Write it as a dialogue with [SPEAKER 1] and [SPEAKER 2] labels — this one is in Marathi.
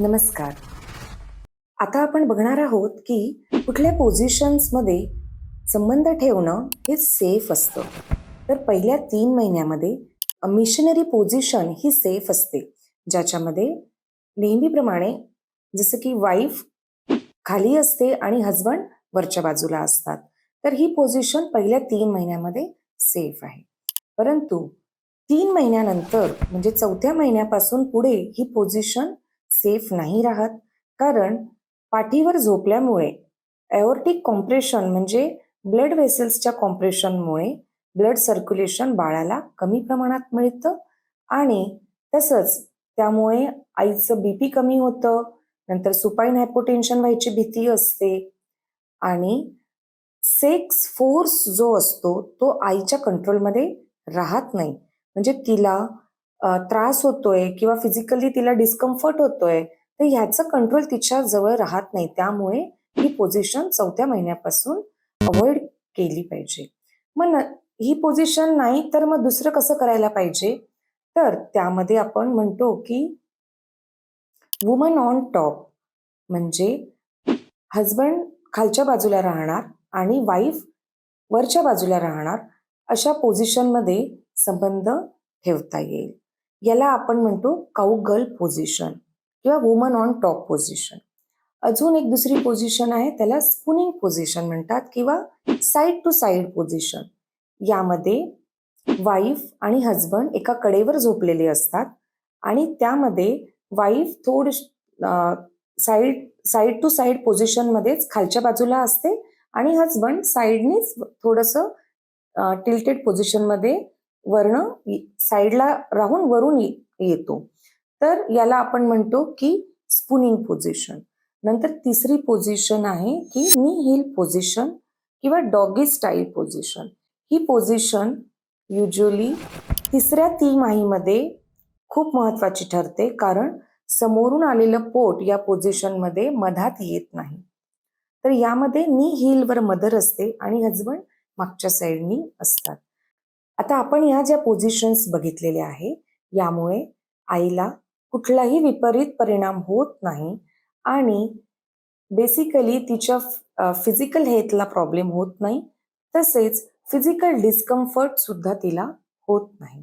[SPEAKER 1] नमस्कार. आता आपण बघणार आहोत की कुठल्या पोझिशन्समध्ये संबंध ठेवणं हे सेफ असतं. तर पहिल्या तीन महिन्यामध्ये मिशनरी पोझिशन ही सेफ असते. ज्याच्यामध्ये नेहमीप्रमाणे जसं की वाईफ खाली असते आणि हजबंड वरच्या बाजूला असतात. तर ही पोझिशन पहिल्या तीन महिन्यामध्ये सेफ आहे. परंतु तीन महिन्यानंतर म्हणजे चौथ्या महिन्यापासून पुढे ही पोझिशन सेफ नाही राहत. कारण पाठीवर झोपल्यामुळे एओर्टिक कॉम्प्रेशन म्हणजे ब्लड वेसल्सच्या कॉम्प्रेशनमुळे ब्लड सर्क्युलेशन बाळाला कमी प्रमाणात मिळतं आणि तसंच त्यामुळे आईचं बीपी कमी होतं नंतर सुपाईन हायपोटेन्शन व्हायची भीती असते आणि सेक्स फोर्स जो असतो तो आईच्या कंट्रोलमध्ये राहत नाही. म्हणजे तिला त्रास होतोय किंवा फिजिकली तिला डिस्कम्फर्ट होतोय तर ह्याचं कंट्रोल तिच्या जवळ राहत नाही. त्यामुळे ही पोझिशन चौथ्या महिन्यापासून अवॉइड केली पाहिजे. मग ही पोझिशन नाही तर मग दुसरं कसं करायला पाहिजे? तर त्यामध्ये आपण म्हणतो की वुमन ऑन टॉप म्हणजे हजबंड खालच्या बाजूला राहणार आणि वाईफ वरच्या बाजूला राहणार अशा पोझिशनमध्ये संबंध ठेवता येईल. याला आपण म्हणतो काऊ गर्ल पोझिशन किंवा वुमन ऑन टॉप पोझिशन. अजून एक दुसरी पोझिशन आहे त्याला स्पुनिंग पोझिशन म्हणतात किंवा साईड टू साईड पोझिशन. यामध्ये वाईफ आणि हजबंड एका कडेवर झोपलेले असतात आणि त्यामध्ये वाईफ थोड साईड साईड टू साईड पोझिशनमध्येच खालच्या बाजूला असते आणि हजबंड साईडनीच थोडंसं टिल्टेड पोझिशनमध्ये वर्ण साईडला राहून वरून येतो. तर याला आपण म्हणतो की स्पुनिंग पोझिशन नंतर तिसरी पोझिशन आहे की नी हिल पोझिशन किंवा डॉगी स्टाईल पोझिशन ही पोझिशन युजली तिसऱ्या तिमाहीमध्ये खूप महत्वाची ठरते कारण समोरून आलेलं पोट या पोझिशनमध्ये मधात येत नाही. तर यामध्ये नी हिलवर मदर असते आणि हजबंड मागच्या साईडनी असतात. आता आपण या ज्या पोझिशन्स बघितलेल्या आहे यामुळे आईला कुठलाही विपरीत परिणाम होत नाही आणि बेसिकली तिच्या फिजिकल हेल्थला प्रॉब्लेम होत नाही तसेच फिजिकल डिस्कम्फर्ट सुद्धा तिला होत नाही.